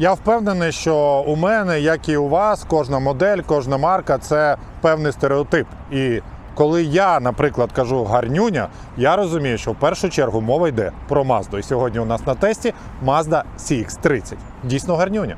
Я впевнений, що у мене, як і у вас, кожна модель, кожна марка це певний стереотип. І коли я, наприклад, кажу гарнюня, я розумію, що в першу чергу мова йде про Мазду. І сьогодні у нас на тесті Mazda CX-30. Дійсно гарнюня.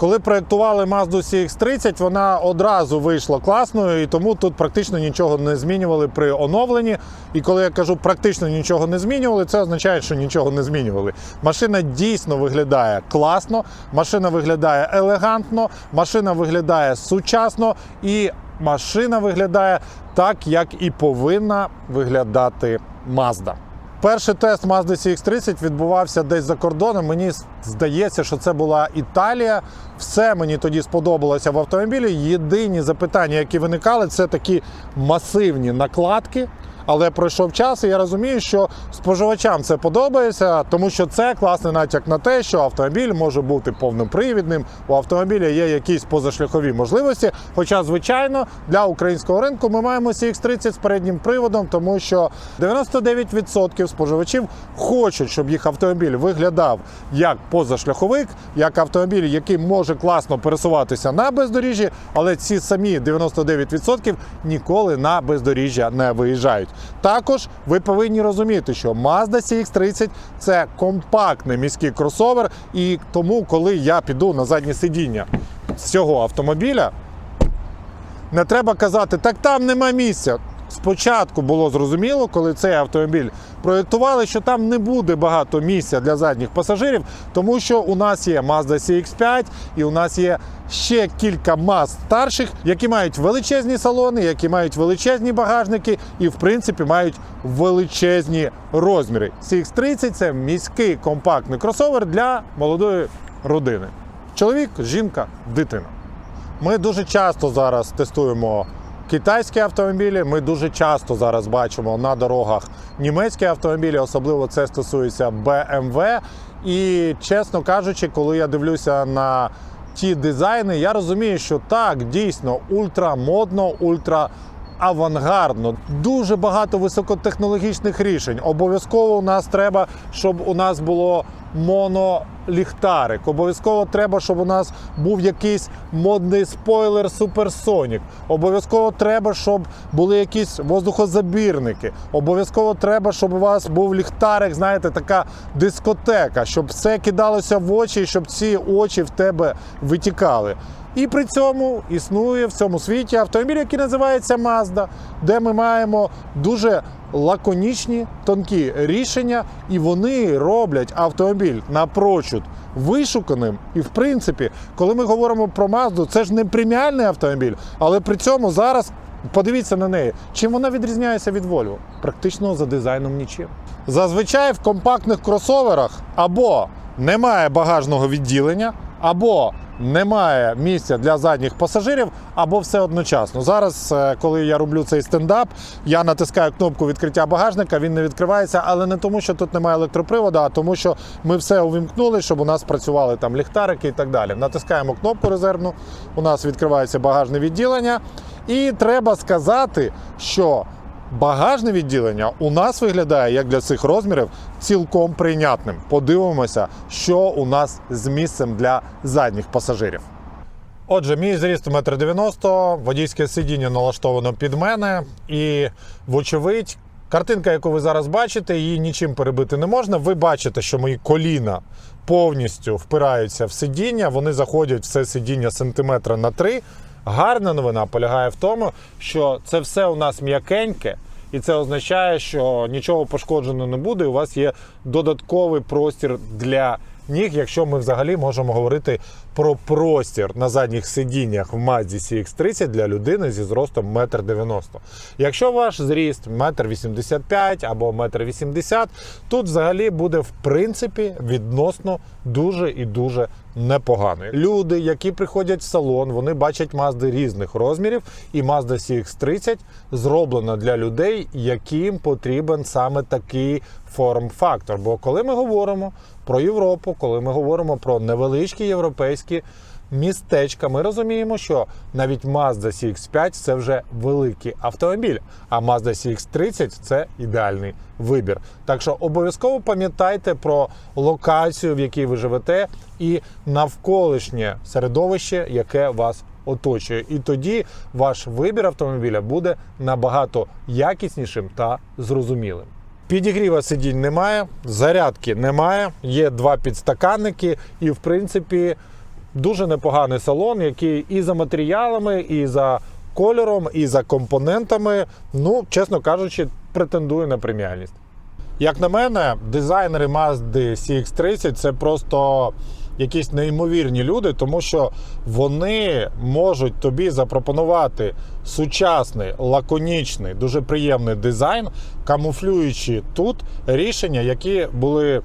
Коли проєктували Mazda CX-30, вона одразу вийшла класною, і тому тут практично нічого не змінювали при оновленні. І коли я кажу практично нічого не змінювали, це означає, що нічого не змінювали. Машина дійсно виглядає класно, машина виглядає елегантно, машина виглядає сучасно і машина виглядає так, як і повинна виглядати Mazda. Перший тест Mazda CX-30 відбувався десь за кордоном. Мені здається, що це була Італія. Все мені тоді сподобалося в автомобілі. Єдині запитання, які виникали, це такі масивні накладки. Але пройшов час, і я розумію, що споживачам це подобається, тому що це класний натяк на те, що автомобіль може бути повнопривідним. У автомобіля є якісь позашляхові можливості. Хоча, звичайно, для українського ринку ми маємо CX-30 з переднім приводом, тому що 99% споживачів хочуть, щоб їх автомобіль виглядав як позашляховик, як автомобіль, який може класно пересуватися на бездоріжжі, але ці самі 99% ніколи на бездоріжжя не виїжджають. Також ви повинні розуміти, що Mazda CX-30 це компактний міський кросовер, і тому, коли я піду на заднє сидіння з цього автомобіля, не треба казати, так там нема місця. Спочатку було зрозуміло, коли цей автомобіль проєктували, що там не буде багато місця для задніх пасажирів, тому що у нас є Mazda CX-5 і у нас є ще кілька Mazd старших, які мають величезні салони, які мають величезні багажники і, в принципі, мають величезні розміри. CX-30 це міський компактний кросовер для молодої родини. Чоловік, жінка, дитина. Ми дуже часто зараз тестуємо китайські автомобілі. Ми дуже часто зараз бачимо на дорогах німецькі автомобілі, особливо це стосується BMW. І чесно кажучи, коли я дивлюся на ті дизайни, я розумію, що так, дійсно ультрамодно, ультра. Авангардно, дуже багато високотехнологічних рішень. Обов'язково у нас треба, щоб у нас було моноліхтарик. Обов'язково треба, щоб у нас був якийсь модний спойлер Суперсонік. Обов'язково треба, щоб були якісь воздухозабірники. Обов'язково треба, щоб у вас був ліхтарик, знаєте, така дискотека, щоб все кидалося в очі, і щоб ці очі в тебе витікали. І при цьому існує в цьому світі автомобіль, який називається Mazda, де ми маємо дуже лаконічні тонкі рішення, і вони роблять автомобіль напрочуд вишуканим. І в принципі, коли ми говоримо про Mazda, це ж не преміальний автомобіль, але при цьому зараз. Подивіться на неї, чим вона відрізняється від Volvo? Практично за дизайном нічим. Зазвичай в компактних кросоверах або немає багажного відділення, або немає місця для задніх пасажирів, або все одночасно. Зараз, е, коли я роблю цей стендап, я натискаю кнопку відкриття багажника, він не відкривається, але не тому, що тут немає електроприводу, а тому, що ми все увімкнули, щоб у нас працювали там ліхтарики і так далі. Натискаємо кнопку резервну, у нас відкривається багажне відділення. І треба сказати, що багажне відділення у нас виглядає як для цих розмірів цілком прийнятним. Подивимося, що у нас з місцем для задніх пасажирів. Отже, мій зріст 1,90 м, водійське сидіння налаштовано під мене, і, вочевидь, картинка, яку ви зараз бачите, її нічим перебити не можна. Ви бачите, що мої коліна повністю впираються в сидіння, вони заходять в це сидіння сантиметра на 3. Гарна новина полягає в тому, що це все у нас м'якеньке, і це означає, що нічого пошкоджено не буде. і У вас є додатковий простір для ніг, якщо ми взагалі можемо говорити про простір на задніх сидіннях в Mazda CX-30 для людини зі зростом 1,90 м. Якщо ваш зріст 1,85 м або 1,80 м, тут взагалі буде в принципі відносно дуже і дуже непогано. Люди, які приходять в салон, вони бачать Mazda різних розмірів, і Mazda CX-30 зроблена для людей, яким потрібен саме такий форм-фактор. Бо коли ми говоримо про Європу, коли ми говоримо про невеличкі європейські містечка, ми розуміємо, що навіть Mazda CX5 це вже великий автомобіль, а Mazda CX30 це ідеальний вибір. Так що обов'язково пам'ятайте про локацію, в якій ви живете, і навколишнє середовище, яке вас оточує. І тоді ваш вибір автомобіля буде набагато якіснішим та зрозумілим. Підігріва сидінь немає, зарядки немає, є два підстаканники, і в принципі дуже непоганий салон, який і за матеріалами, і за кольором, і за компонентами, ну, чесно кажучи, претендує на преміальність. Як на мене, дизайнери Mazda CX30 це просто якісь неймовірні люди, тому що вони можуть тобі запропонувати сучасний, лаконічний, дуже приємний дизайн, камуфлюючи тут рішення, які були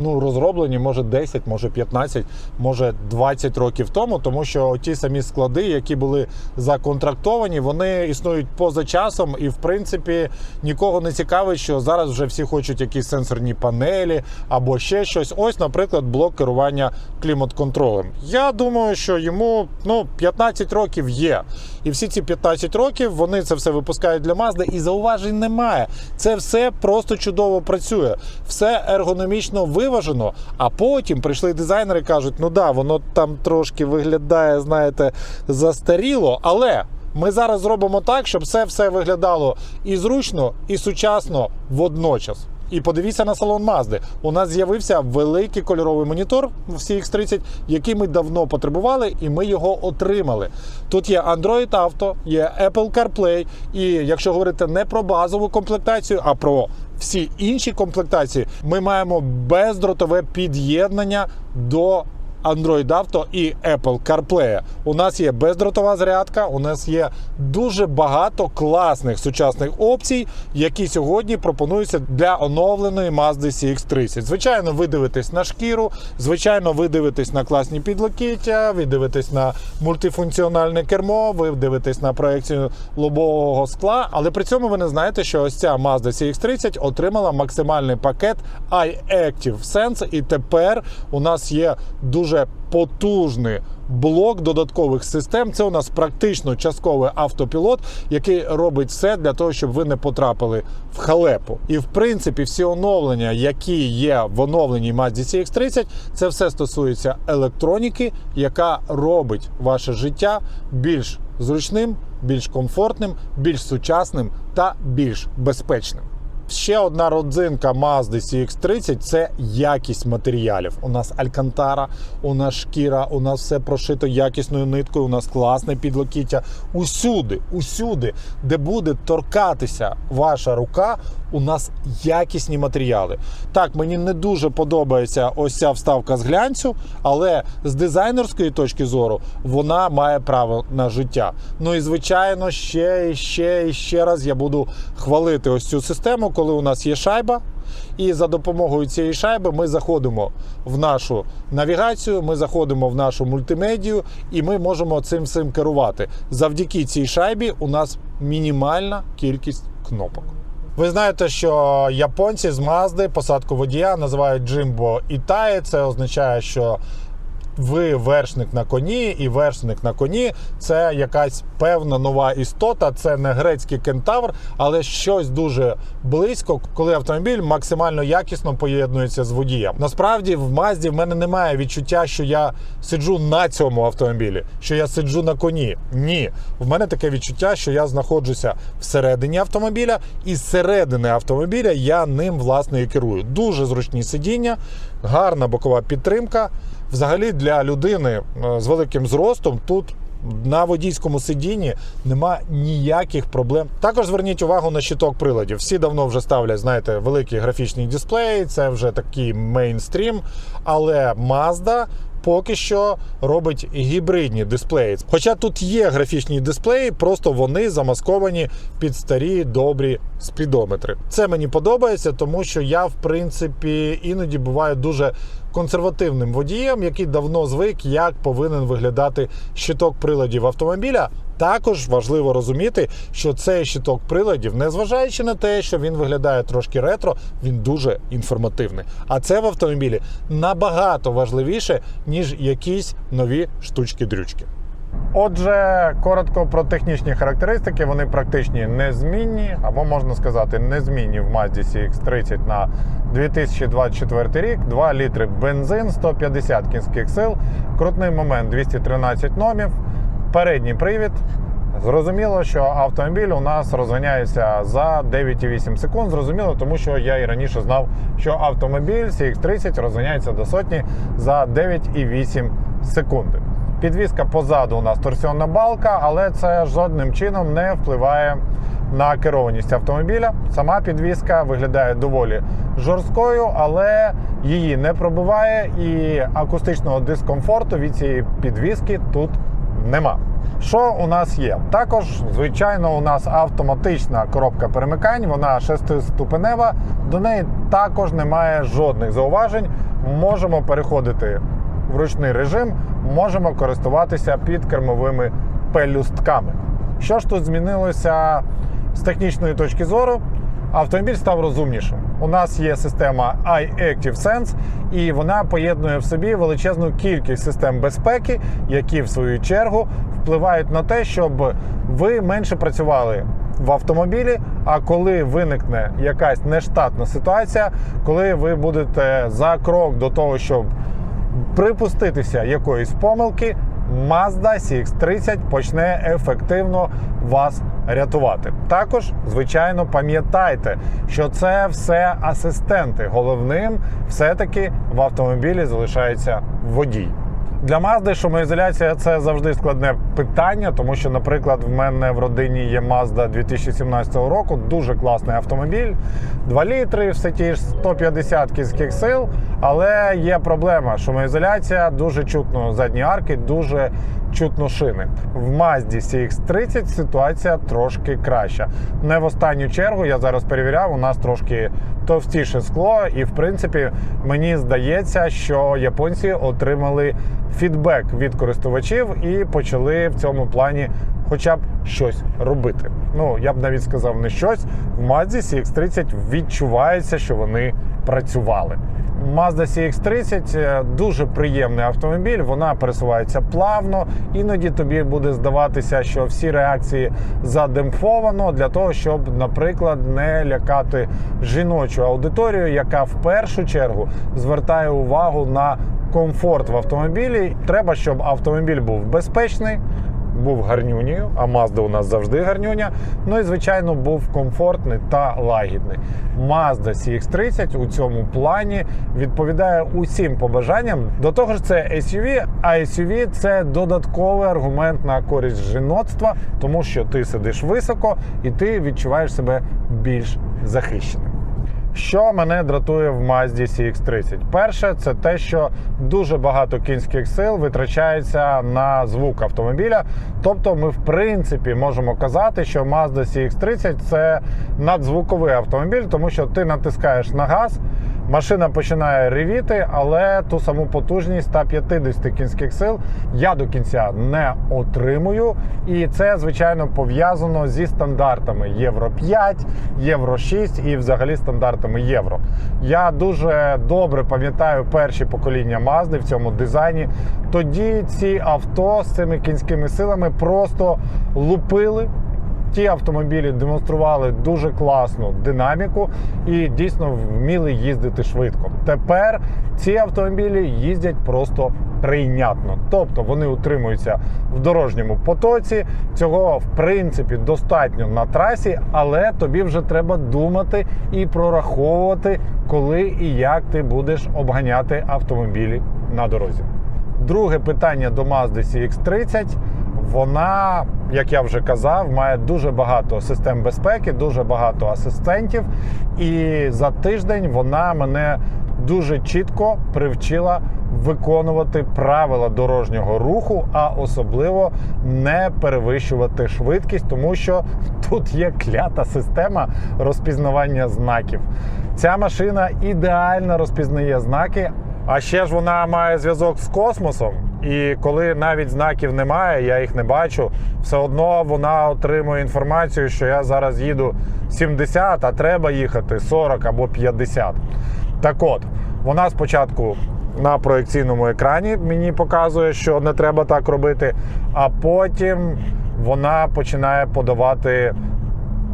ну, розроблені може 10, може 15, може 20 років тому, тому що ті самі склади, які були законтрактовані, вони існують поза часом, і в принципі нікого не цікавить, що зараз вже всі хочуть якісь сенсорні панелі або ще щось. Ось, наприклад, блок керування клімат-контролем. Я думаю, що йому ну 15 років є. І всі ці 15 років вони це все випускають для Mazda, і зауважень немає. Це все просто чудово працює. Все ергономічно виважено. А потім прийшли дизайнери і кажуть: ну да, воно там трошки виглядає, знаєте, застаріло, але. Ми зараз зробимо так, щоб це все виглядало і зручно, і сучасно водночас. І подивіться на салон Mazda. У нас з'явився великий кольоровий монітор в CX30, який ми давно потребували, і ми його отримали. Тут є Android Auto, є Apple CarPlay, і якщо говорити не про базову комплектацію, а про всі інші комплектації, ми маємо бездротове під'єднання до Android Auto і Apple CarPlay. У нас є бездротова зарядка, у нас є дуже багато класних сучасних опцій, які сьогодні пропонуються для оновленої Mazda CX-30. Звичайно, ви дивитесь на шкіру, звичайно, ви дивитесь на класні підлокіття, ви дивитесь на мультифункціональне кермо, ви дивитесь на проекцію лобового скла, але при цьому ви не знаєте, що ось ця Mazda CX-30 отримала максимальний пакет iActive Sense, і тепер у нас є дуже потужний блок додаткових систем. Це у нас практично частковий автопілот, який робить все для того, щоб ви не потрапили в халепу. І в принципі, всі оновлення, які є в оновленій Mazda CX-30, це все стосується електроніки, яка робить ваше життя більш зручним, більш комфортним, більш сучасним та більш безпечним. Ще одна родзинка Mazda CX-30 це якість матеріалів. У нас алькантара, у нас шкіра, у нас все прошито якісною ниткою, у нас класне підлокіття. Усюди, усюди, де буде торкатися ваша рука, у нас якісні матеріали. Так, мені не дуже подобається ось ця вставка з глянцю, але з дизайнерської точки зору вона має право на життя. Ну і звичайно, ще і ще і ще раз я буду хвалити ось цю систему, коли у нас є шайба. І за допомогою цієї шайби ми заходимо в нашу навігацію, ми заходимо в нашу мультимедію, і ми можемо цим всім керувати. Завдяки цій шайбі у нас мінімальна кількість кнопок. Ви знаєте, що японці з Мазди посадку водія називають Джимбо Ітаї. Це означає, що ви вершник на коні, і вершник на коні це якась певна нова істота. Це не грецький кентавр, але щось дуже близько, коли автомобіль максимально якісно поєднується з водієм. Насправді, в Мазді в мене немає відчуття, що я сиджу на цьому автомобілі, що я сиджу на коні. Ні, в мене таке відчуття, що я знаходжуся всередині автомобіля, і з середини автомобіля я ним власне і керую. Дуже зручні сидіння, гарна бокова підтримка. Взагалі для людини е, з великим зростом тут на водійському сидінні нема ніяких проблем. Також зверніть увагу на щиток приладів. Всі давно вже ставлять, знаєте, великі графічні дисплеї, це вже такий мейнстрім. Але Mazda поки що робить гібридні дисплеї. Хоча тут є графічні дисплеї, просто вони замасковані під старі добрі спідометри. Це мені подобається, тому що я, в принципі, іноді буваю дуже консервативним водієм, який давно звик, як повинен виглядати щиток приладів автомобіля. Також важливо розуміти, що цей щиток приладів, незважаючи на те, що він виглядає трошки ретро, він дуже інформативний. А це в автомобілі набагато важливіше, ніж якісь нові штучки-дрючки. Отже, коротко про технічні характеристики. Вони практичні незмінні, або можна сказати, незмінні в Mazda CX-30 на 2024 рік. 2 літри бензин, 150 кінських сил, крутний момент 213 номів, передній привід. Зрозуміло, що автомобіль у нас розганяється за 9,8 секунд. Зрозуміло, тому що я і раніше знав, що автомобіль CX-30 розганяється до сотні за 9,8 секунди. Підвізка позаду у нас торсіонна балка, але це жодним чином не впливає на керованість автомобіля. Сама підвізка виглядає доволі жорсткою, але її не пробиває і акустичного дискомфорту від цієї підвізки тут нема. Що у нас є? Також, звичайно, у нас автоматична коробка перемикань, вона шестиступенева, до неї також немає жодних зауважень. Можемо переходити в ручний режим, можемо користуватися підкермовими пелюстками. Що ж тут змінилося з технічної точки зору? Автомобіль став розумнішим. У нас є система iActive Sense, і вона поєднує в собі величезну кількість систем безпеки, які в свою чергу впливають на те, щоб ви менше працювали в автомобілі. А коли виникне якась нештатна ситуація, коли ви будете за крок до того, щоб припуститися якоїсь помилки, Mazda CX-30 почне ефективно вас рятувати. Також, звичайно, пам'ятайте, що це все асистенти. Головним все-таки в автомобілі залишається водій. Для Mazda шумоізоляція це завжди складне питання, тому що, наприклад, в мене в родині є Mazda 2017 року, дуже класний автомобіль, 2 літри, все ті ж 150 кінських сил. Але є проблема. Шумоізоляція дуже чутно задні арки, дуже чутно шини. В Mazda CX-30 ситуація трошки краща. Не в останню чергу я зараз перевіряв, у нас трошки товстіше скло, і в принципі мені здається, що японці отримали фідбек від користувачів і почали в цьому плані хоча б щось робити. Ну я б навіть сказав не щось. В Mazda CX-30 відчувається, що вони працювали. Mazda CX-30 е, дуже приємний автомобіль, вона пересувається плавно. Іноді тобі буде здаватися, що всі реакції задемпфовано для того, щоб, наприклад, не лякати жіночу аудиторію, яка в першу чергу звертає увагу на комфорт в автомобілі. Треба, щоб автомобіль був безпечний. Був гарнюнею, а Mazda у нас завжди гарнюня. Ну і звичайно був комфортний та лагідний. Mazda CX-30 у цьому плані відповідає усім побажанням. До того ж, це SUV, а SUV – це додатковий аргумент на користь жіноцтва, тому що ти сидиш високо і ти відчуваєш себе більш захищеним. Що мене дратує в Mazda CX-30? Перше, це те, що дуже багато кінських сил витрачається на звук автомобіля. Тобто, ми в принципі можемо казати, що Mazda CX-30 це надзвуковий автомобіль, тому що ти натискаєш на газ. Машина починає ревіти, але ту саму потужність 150 кінських сил я до кінця не отримую. І це, звичайно, пов'язано зі стандартами Євро 5, Євро 6 і взагалі стандартами Євро. Я дуже добре пам'ятаю перші покоління Мазди в цьому дизайні. Тоді ці авто з цими кінськими силами просто лупили ті автомобілі демонстрували дуже класну динаміку і дійсно вміли їздити швидко. Тепер ці автомобілі їздять просто прийнятно, тобто вони утримуються в дорожньому потоці. Цього в принципі достатньо на трасі, але тобі вже треба думати і прораховувати, коли і як ти будеш обганяти автомобілі на дорозі. Друге питання до Mazda CX-30. Вона, як я вже казав, має дуже багато систем безпеки, дуже багато асистентів. І за тиждень вона мене дуже чітко привчила виконувати правила дорожнього руху, а особливо не перевищувати швидкість, тому що тут є клята система розпізнавання знаків. Ця машина ідеально розпізнає знаки. А ще ж вона має зв'язок з космосом, і коли навіть знаків немає, я їх не бачу, все одно вона отримує інформацію, що я зараз їду 70, а треба їхати 40 або 50. Так от, вона спочатку на проекційному екрані мені показує, що не треба так робити, а потім вона починає подавати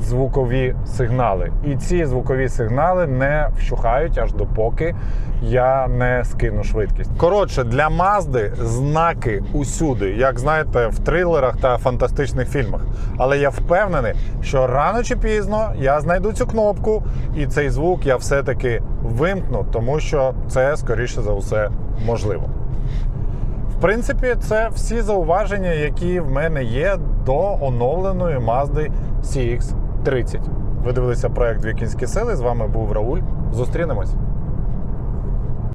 звукові сигнали. І ці звукові сигнали не вщухають аж допоки я не скину швидкість. Коротше, для Мазди знаки усюди, як знаєте, в трилерах та фантастичних фільмах. Але я впевнений, що рано чи пізно я знайду цю кнопку, і цей звук я все-таки вимкну, тому що це скоріше за все можливо. В принципі, це всі зауваження, які в мене є до оновленої Mazda CX-30. Ви дивилися проект Дві кінські сили. З вами був Рауль. Зустрінемось.